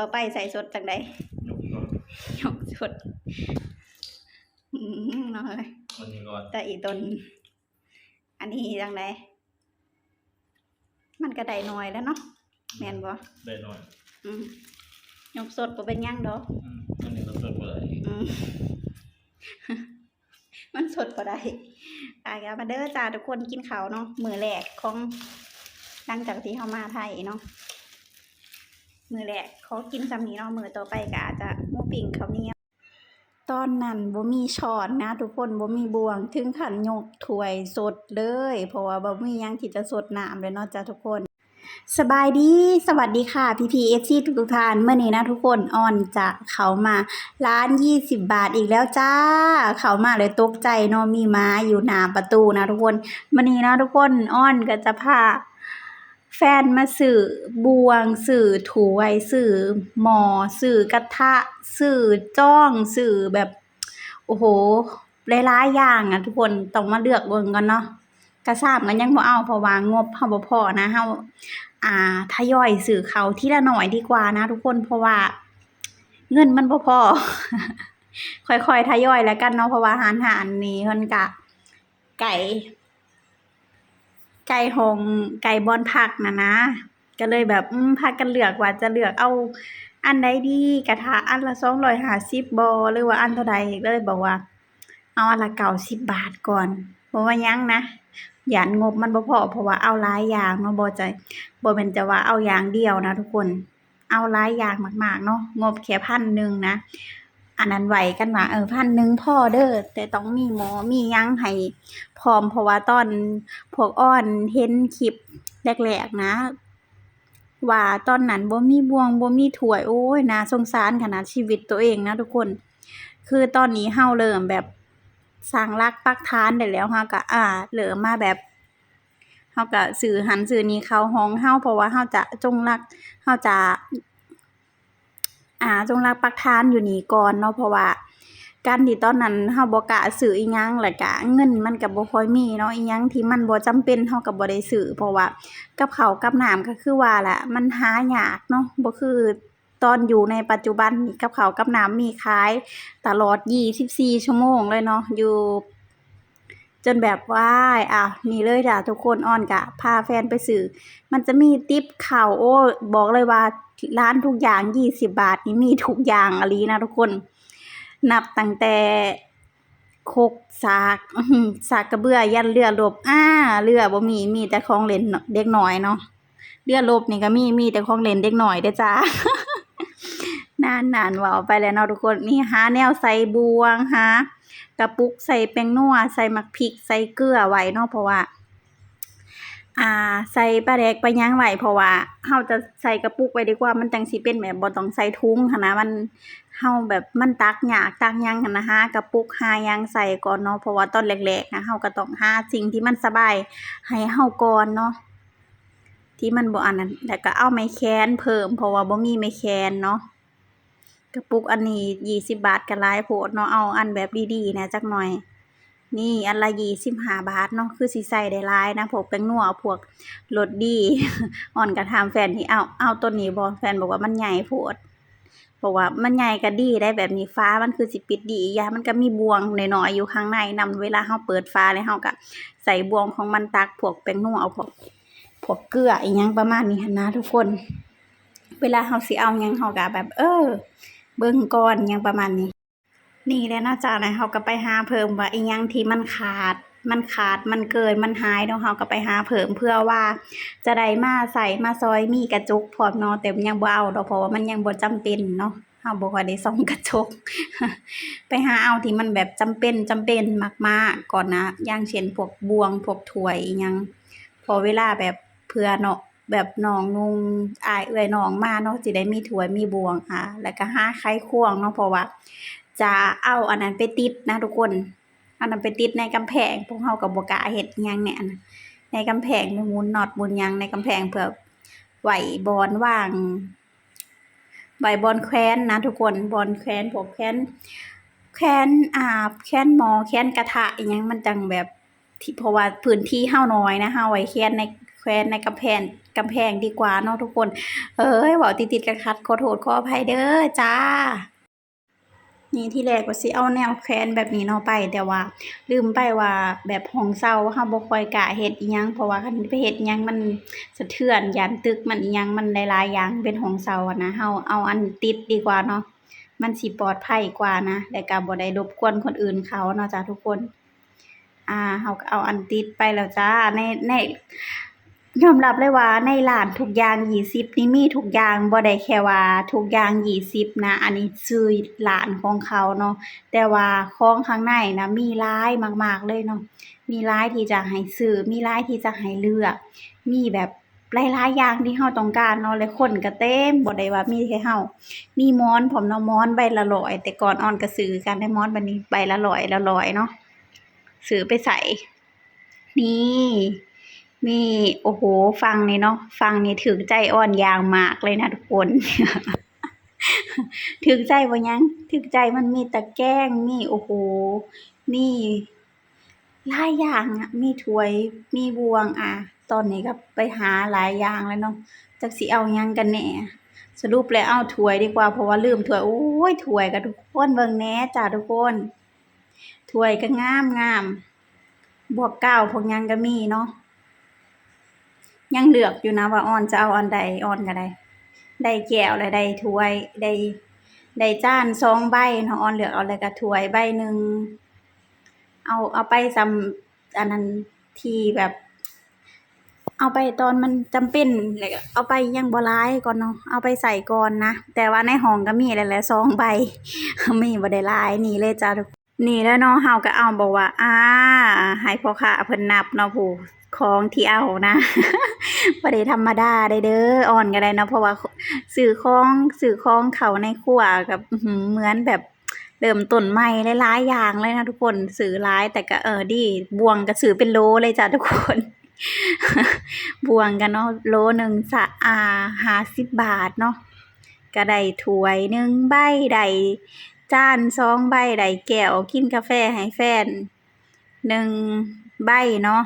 ต่อไปใส่สดจังใดยกก่อนยกสดอืมเอาเลยวันนี้ก่อนแต่อีตน อันนี้จังใดมันก็ได้น้อยแล้วเนาะแม่นบ่ได้หน่อยอืมยกสดบ่เป็นหยังดอกอืมอันนี้เราเปิดเปิดอืม มันสดบ่ได้อะมาเด้อจ้าทุกคนกินข้าวเนาะมื้อแรกของหลังจากที่เฮามาไทยเนาะ มือแรกขอกินซำนี้เนาะมือต่อไปก็อาจจะมูปิ้งข้าเนียตอนนั้นบ่มีช้อนนะ ทุกคนบ่มีบ่วง ถึงขันยกถ้วยสดเลย เพราะว่าบ่มียังที่จะสดน้ำเลยเนาะจ้าทุกคน สบายดี สวัสดีค่ะพีพีเอฟซีทุกท่านเมื่อนี้นะทุกคนออนจะเขามาร้านยี่สิบบาทอีกแล้วจ้า เขามาเลยตกใจเนาะมีม้าอยู่หน้าประตูนะทุกคนเมื่อนี้นะทุกคนอ้อนก็จะพา แฟนมาสื่อบวง สื่อถวสื่อหมอ สื่อกระทะ สื่อจ้อง สื่อแบบ โอ้โหหลายๆอย่างอะทุกคนต้องมาเลือกเบิ่งกันเนาะกระซามกันยังบ่เอาเพราะว่างบเฮาบ่พอนะเฮาอ่าทยอยซื้อเขาทีละหน่อยดีกว่านะ ทุกคนเพราะว่า เงินมันบ่พอค่อยๆทยอยแล้วกันเนาะเพราะว่าอาหารหารนี่เพิ่นก็ไก่ ไก่หงไก่บอนผักนะนะ ก็เลยแบบพากันเลือกว่าจะเลือกเอาอันใดดีกระทะอันละ250บ่หรือว่าอันเท่าใดก็เลยบอกว่า เอาอันละ90บบาทก่อนบ่ว่ายังนะหยานงบมันบ่พอเพราะว่าเอาหลายอย่างเนาะบ่จบ่แม่นจะว่าเอาอย่างเดียวนะทุกคน เอาหลายอย่างมากๆเนาะงบแค่พันหนึ่งนะ อันนั้นไหวกันว่าเออพันหนึ่งพ่อเด้อแต่ต้องมีหมอมียังให้พร้อมเพราะว่าตอนพวกอ้อนเห็นคลิปแรกๆนะ ว่าตอนนั้นบ่มีบวงบ่มีถวยโอ้ยน่าสงสารขนาดชีวิตตัวเองนะทุกคน คือตอนนี้เฮาเริ่มแบบสร้างรักปักฐานได้แล้วเฮาก็อ่าเริ่มมาแบบเฮาก็สื่อหันสื่อนี้เขาห้องเฮาเพราะว่าเฮาจะจงรักเฮาจะ อ่าจงรักปักฐานอยู่นี่ก่อนเนาะเพราะว่าการที่ตอนนั้นเฮาบ่กล้าซื้ออีหยังแล้วก็เงินมันก็บ่ค่อยมีเนาะอีหยังที่มันบ่จำเป็นเฮาก็บ่ได้ซื้อเพราะว่ากับข้าวกับน้ำก็คือว่าแหละมันหายากเนาะบ่คือตอนอยู่ในปัจจุบันนี่กับข้าวกับน้ำมีขายตลอด 24 ชั่วโมงเลยเนาะอยู่จนแบบว่าอะนี่เลยจ้ะทุกคนอ้อนกะพาแฟนไปซื้อมันจะมีติปข่าวโอ้ บอกเลยว่า ร้านทุกอย่าง20บาทนี่มีทุกอย่างอลีนะทุกคน นับตั้งแต่โคกสากสากกระเบื้อยันเรือรบอ้าเรือบ่มีมีแต่ของเล่นเด็กน้อยเนาะเรือรบนี่ก็มีมีแต่ของเล่นเด็กน้อยเด้จ้านานนานๆว้าไปแล้วเนาะทุกคนนี่หาแนวใส่บวงหากระปุกใส่แป้งนัวใส่มักพริกใส่เกลือไว้เนาะเพราะว่า อ่า ใส่ปลาแดกปลางไว้เพราะว่าเฮาจะใส่กระปุกไว้ดีกว่ามันจังสิเป็นแบบบ่ต้องใส่ถุงหันนะมันเฮาแบบมันตักยากตักหยังหันนะหากระปุกหาหยังใส่ก่อนเนาะเพราะว่าตอนแรกๆนะเฮาก็ต้องหาสิ่งที่มันสบายให้เฮาก่อนเนาะที่มันบ่อันนั้นแล้วก็เอาไม้แค้นเพิ่มเพราะว่าบ่มีไม้แค้นเนาะกระปุกอันนี้ยี่สิบบาทก็หลายโพดเนาะเอาอันแบบดีๆนะจักหน่อย นี่อันละยี่สิบห้าบาทเนาะคือสิใส่ได้หลายนะพวกแป้งนัวพวกรสดี อ่อนก็ถามแฟนที่เอาเอาตัวนี้บ่แฟนบอกว่ามันใหญ่โพดบอกว่ามันใหญ่ก็ดีได้แบบนี้ฟ้ามันคือสิปิดดียามันก็มีบวงน้อยๆอยู่ข้างในนำเวลาเฮาเปิดฟ้าแล้วเฮาก็ใส่บวงของมันตักพวกแป้งนัวเอาพวกพวกเกลืออีหยังประมาณนี้นะทุกคน เวลาเฮาสิเอายังเฮาก็แบบ เออ เบิ่งก่อนยังประมาณนี้ นี่และเนาะจ้านะเฮาก็ไปหาเพิ่มว่าอีหยังที่มันขาด มันขาดมันเกินมันหายเนาะเฮาก็ไปหาเพิ่มเพื่อว่า จะได้มาใส่มาซอยมีกระจุกพร้อมเนาะแต่ยังบ่เอาดอกเพราะว่ามันยังบ่จำเป็นเนาะเฮาบ่ค่อยได้ส่องกระจก ไปหาเอาที่มันแบบจำเป็นจำเป็นมากๆก่อนนะอย่างเช่นพวกบวงพวกถ้วยอีหยังพอเวลาแบบเพื่อเนาะแบบน้องนุงอายเอื้อยน้องมาเนาะสิได้มีถ้วยมีบวงอ่าแล้วก็หาไขควงเนาะเพราะว่า จะเอาอันนั้นไปติดนะทุกคนอันนั้นไปติดในกำแพงพวกเฮาก็บ่กาเฮ็ดยังเนี่ยนะในกำแพงไปหมุนน็อตหมุนยังในกำแพงเพื่อไหวบอนว่างไหวบอนแคว้นนะทุกคนบอนแคว้นพวกแคว้นแคว้นอ่าแคว้นหมอแคว้นกระทะอีหยังมันจังแบบที่เพราะว่าพื้นที่เฮาน้อยนะเฮาไว้แคว้นในแขวนในกำแพงกำแพงดีกว่าเนาะทุกคน เอ้ยเว้าติดกันคัดขอโทษขออภัยเด้อจ้า นี่ที่แรกว่าสิเอาแนวแขวนแบบนี้เนาะไป แต่ว่า ลืมไปว่าแบบห้องเช่าเฮาบ่ค่อยกล้าเฮ็ดอิหยังเพราะว่าคันไปเฮ็ดอิหยังมันสะเทือนยานตึกมันอิหยังมันหลายๆอย่างเป็นห้องเช่าอะนะเฮาเอาอันติดดีกว่าเนาะมันสิปลอดภัยกว่านะแล้วก็บ่ได้รบกวนคนอื่นเขาเนาะจ้าทุกคน อ่าเฮาก็เอาอันติดไปแล้วจ้าในใน ยอมรับเลยว่าในร้านทุกอย่าง20นี่มีทุกอย่างบ่ได้แค่ว่าทุกอย่าง20นะ อันนี้ชื่อร้านของเขาเนาะแต่ว่าของข้างในนะมีหลายมาก ๆเลยเนาะมีหลายที่จะให้ซื้อมีหลายที่จะให้เลือก มีแบบหลายๆอย่างที่เราต้องการเนาะแล้วคนก็เต็มบ่ได้ว่ามีแค่เรามีมอนพร้อมเนาะมอนใบละร้อยแต่ก่อนออนก็ซื้อกันได้มอนบัดนี้ใบละร้อยละร้อยเนาะซื้อไปใส่นี่ มีโอ้โฮฟังนี่เนาะฟังนี่ถึกใจอ้อนยางมากเลยนะทุกคนถึกใจบ่ยังถึกใจมันมีตะแกรงมีโอ้โฮมีหลายอย่างอะมีถ้วยมีบวงอ่าตอนนี้ก็ไปหาหลายอย่างแล้วเนาะจักสิเอายังกันแน่สรุปแล้วเอาถ้วยดีกว่าเพราะว่าลืมถ้วยโอ๊ยถ้วยก็ทุกคนเบิ่งแน่จ้าทุกคนถ้วยก็งามๆบวกเก้าพวกยังก็มีเนาะ ยังเลือกอยู่นะว่าออนจะเอาอันใดออนก็ได้ได้แก้วและได้ถ้วยได้ได้จานสองใบเนาะออนเลือกเอาแล้วก็ถ้วยใบหนึ่งเอาเอาไปสำอันนั้นที่แบบ เอาไปตอนมันจำเป็นแล้วก็เอาไปยังบลายก่อนเนาะเอาไปใส่ก่อนนะแต่ว่าในห้องก็มีแล้วแหละสองใบมีบ่ได้ลายนี่เลยจ้าทุกนี่แล้วเนาะเฮาก็เอาบอกว่า อ่าให้พ่อค้าเพิ่นนับเนาะผู้ ของที่เอานะบ่ได้ธรรมดาได้เด้ออ่อนก็ได้เนาะเพราะว่าซื้อของซื้อของเขาในครัวกับเหมือนแบบเริ่มต้นใหม่หลายๆอย่างเลยนะทุกคนซื้อหลายแต่ก็เออดีบวงก็ซื้อเป็นโลเลยจ้ะทุกคนบวงกันเนาะโลหนึ่งสะอาห้าสิบบาทเนาะก็ได้ถ้วยหนึ่งใบได้จานสองใบได้แก้วกินกาแฟให้แฟนหนึ่งใบเนาะ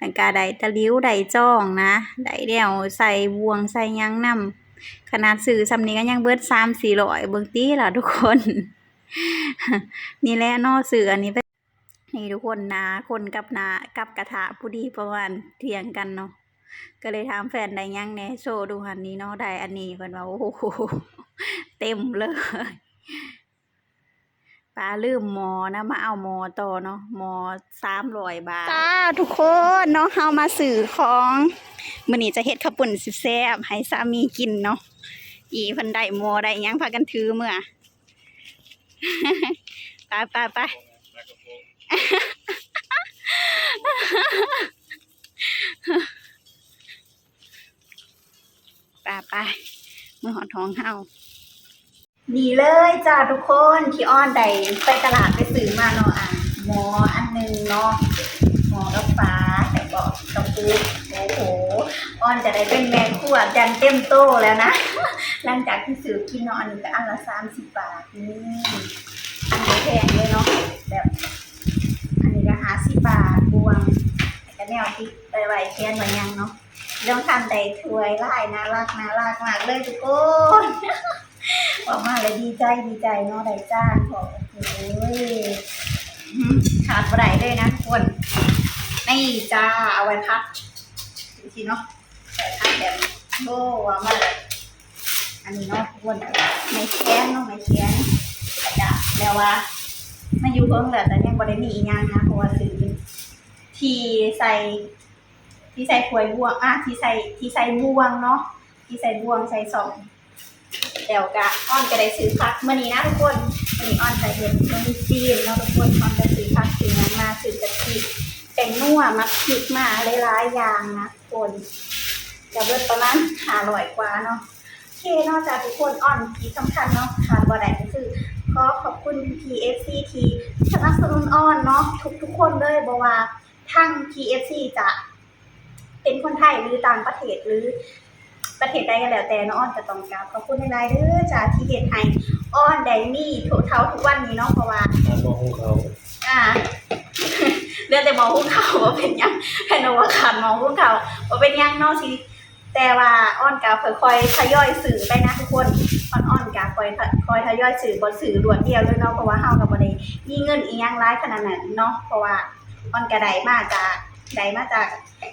แล้วก็ได้ตะลิ้วได้จ้องนะได้แนวใส่บวงใส่ยังนำขนาดซื้อซำนี้ก็ยังเบิด3-400เบิ่งติล่ะทุกคน นี่แหละนาะซื้ออันนี้ไปนี่ทุกคนนาคนกับนากับกระทะผู้ดีประมาณเที่ยงกันเนาะก็เลยถามแฟนได้ยังแน่โชว์ดูหันนี้เนาะได้อันนี้เพิ่นว่าโอ้โหเต็มเลย ป้าลืมหมอนะมาเอาหมอต่อเนาะหมอ300บาทจ้าทุกคนเนาะเฮามาซื้อของมื้อนี้จะเฮ็ดข้าวปุ้นสิแซ่บให้สามีกินเนาะอีเพิ่นได้หมอได้หยังพากันถือเมื่อไปไปไปไปไปมือหอนท้องเฮา นี่เลยจ้าทุกคนที่อ้อนได้ไปตลาดไปซื้อมาเนาะอะหมออันหนึงเนาะหมอกับฟ้าแต่ก็กระปุกโอ้โหอ้อนจะได้เป็นแม่ครัวจันเต็มโตแล้วนะ หลังจากที่ซื้อกินเนาะอันนี้ก็อันละสามสิบบาทนี่อันนี้แพงเลยเนาะแบบอันนี้ก็หาสิบบาทบวงแล้วก็แนวที่ไปไว้เทียนไว้ยังเนาะเรื่องทำใดถวยไล่น่ารักน่ารักมากเลยทุกคน บอกมาเลยดีใจดีใจเนาะได้จ้างบอกโอ้ยอื้อหือขาดบ่ได้เลยนะทุกคนนี่จ้าเอาไว้พักดูสิเนาะใส่พักแบบโบ้ว่ามาเลยอันนี้เนาะทุกคนไม่แค้นเนาะไม่แค้นจ้ะแล้วว่ามาอยู่เพิ่งแหละแต่ยังบ่ได้มีอีหยังนะเพราะว่าซื้อที่ใส่ที่ใส่ถวยบวงอะที่ใส่ที่ใส่บวงเนาะที่ใส่บวงใส่สอง เดี๋ยวกะอ้อนจะได้ซื้อพักมื่อนี้นะทุกคนมื่อนี้อ้อนจะเห็นมันมีซีนเนาะทุกคนอ้อนจะซื้อพักซื้อนั้นมาซื้อกะทิแต่งนัวมักพริกมาหลายๆอย่างนะทุกคนจะเบิดประมาณหาร้อยกว่าเนาะโอเคนอกจากทุกคนอ้อนที่สำคัญเนาะขาดบ่ได้ก็คือขอขอบคุณ PFC ที่สนับสนุนอ้อนเนาะทุกๆคนเลยบอกว่าทั้ง PFC จะเป็นคนไทยหรือต่างประเทศหรือ ประเทศใดก็แล้วแต่เนาะอ้อนจะต้องกราบขอบคุณในไลน์เด้อจ้าที่เฮ็ดให้อ้อนได้มีถูเท่าทุกวันนี้เนาะเพราะว่าตามบอกของเขาอ่าเรื่องแต่มอหุ้งเขาว่าเป็นหยังให้นว่าขาดมองหุ้งเขาว่าเป็นหยังเนาะสิแต่ว่าอ้อนกาค่อยๆทยอยสื่อไปนะทุกคนอ้อนอ้อนกาคอยคอยทยอยสื่อบนสื่อรวดเดียวเลยเนาะเพราะว่าเฮากับบ่ได้มีเงินอีหยังหลายขนาดนั้นเนาะเพราะว่าอ้อนกะได้มาจาก ได้มาจาก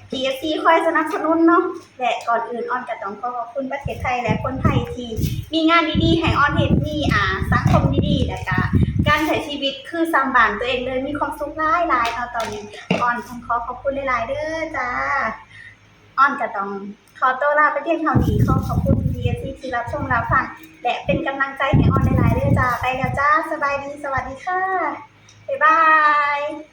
PFC คอยสนับสนุนเนาะและก่อนอื่นอ้อนก็ต้องขอขอบคุณประเทศไทยและคนไทยที่มีงานดีๆให้อ้อนเฮ็ดมีอ่าสังคมดีๆแล้วก็การใช้ชีวิตคือสามบานตัวเองเลยมีความสุขหลายหลายเนาตอนนี้ออนต้องขอขอบคุณหลายๆเด้อจ้าออนก็ต้องขอตัวลาไปเพียงเท่านี้ขอขอบคุณ DSC ที่รับชมรับฟังและเป็นกำลังใจให้ออนหลายๆเด้อจ้าไปแล้วจ้าสบายดีสวัสดีค่ะบ๊ายบาย